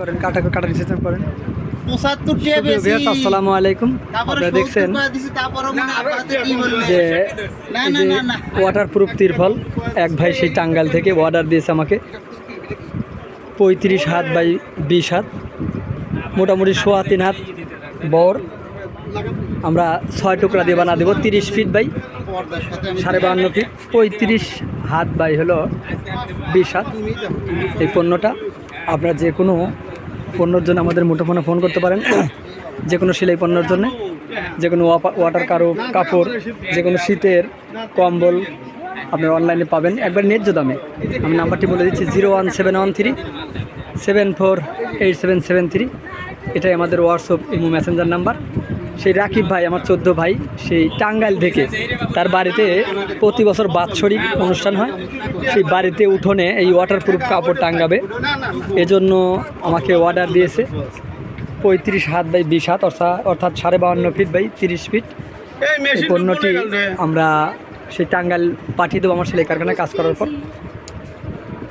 করেন কাটা কাটা রিসেপশন করেন। আসসালামু আলাইকুম। আপনারা দেখছেন? যে। ওয়াটার প্রুফ তিরফল এক ভাই সেই টাঙ্গাইল থেকে অর্ডার দিয়েছে আমাকে। পঁয়ত্রিশ হাত বাই বিশ হাত মোটামুটি সোয়া তিন হাত বর আমরা ছয় টুকরা দিয়ে বানা দেবো তিরিশ ফিট বাই সাড়ে বাহান্ন ফিট পঁয়ত্রিশ হাত বাই হলো বিশ হাত। এই পণ্যটা আপনার যে কোনো পণ্যর জন্য আমাদের মুঠোফোনে ফোন করতে পারেন। যে কোনো সেলাই পণ্যর জন্য। যে কোনো ওয়াটার কারও, কাপড়, যে কোনো শীতের, কম্বল আপনি অনলাইনে পাবেন। একবার ন্যায্য দামে। আমি নাম্বারটি বলে দিচ্ছি, zero one seven one three, seven four eight seven seven three. এটাই আমাদের হোয়াটসঅ্যাপ ইমো মেসেঞ্জার নাম্বার। সেই রাকিব ভাই আমার চোদ্দ ভাই সেই টাঙ্গাইল থেকে তার বাড়িতে প্রতি বছর বাৎসরিক অনুষ্ঠান হয়। সেই বাড়িতে উঠোনে এই ওয়াটারপ্রুফ কাপড় টাঙ্গাবে। এজন্য আমাকে অর্ডার দিয়েছে। পঁয়ত্রিশ হাত বাই বিশ হাত অর্থাৎ অর্থাৎ সাড়ে বাহান্ন ফিট বাই তিরিশ ফিট এই পণ্যটি আমরা সেই টাঙ্গাইল পাঠিয়ে দেবো আমার সেলাই কারখানায় কাজ করার পর।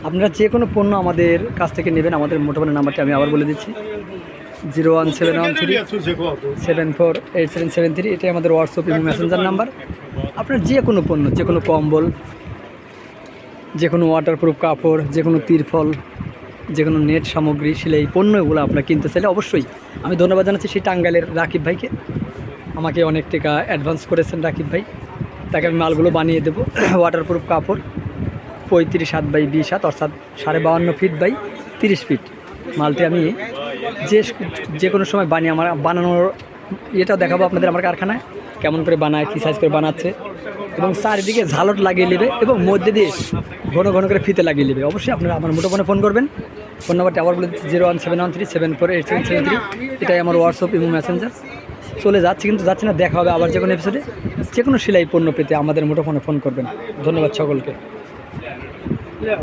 আপনারা যে কোনো পণ্য আমাদের কাছ থেকে নেবেন। আমাদের মোটামুটি নাম্বারটি আমি আবার বলে দিচ্ছি। Zero one seven one three seven four eight seven seven three এটাই আমাদের হোয়াটসঅ্যাপ এবং মেসেঞ্জার নাম্বার আপনার যে কোনো পণ্য, যে কোনো কম্বল, যে কোনো ওয়াটারপ্রুফ কাপড়, যে কোনো তিরফল, যে কোনো নেট সামগ্রী, সেলাই পণ্য এগুলো আপনারা কিনতে চাইলে অবশ্যই আমি ধন্যবাদ জানাচ্ছি সেই টাঙ্গাইলের রাকিব ভাইকে। আমাকে অনেক টাকা অ্যাডভান্স করেছেন রাকিব ভাই। তাকে আমি মালগুলো বানিয়ে দেবো। ওয়াটারপ্রুফ কাপড়, পঁয়ত্রিশ হাত বাই বিশ হাত, অর্থাৎ সাড়ে বাহান্ন ফিট বাই তিরিশ ফিট মালটি আমি যে যে কোনো সময় বানিয়ে আমার বানানোর ইয়েটাও দেখাবো আপনাদের আমার কারখানায়। কেমন করে বানায়, কী সাইজ করে বানাচ্ছে। এবং চারিদিকে ঝালট লাগিয়ে নেবে এবং মধ্যে দিয়ে ঘন ঘন করে ফিতে লাগিয়ে নেবে। অবশ্যই আপনারা আমার মুঠোফোনে ফোন করবেন। ফোন নাম্বারটি আবার বলে zero one seven one three seven four eight seven seven three. এটাই আমার হোয়াটসঅ্যাপ এবং মেসেঞ্জার। চলে যাচ্ছে কিন্তু যাচ্ছে না, দেখা হবে আবার যে কোনো এপিসোডে যে কোনো সেলাই পণ্য পেতে আমাদের মুঠোফোনে ফোন করবেন। ধন্যবাদ সকলকে।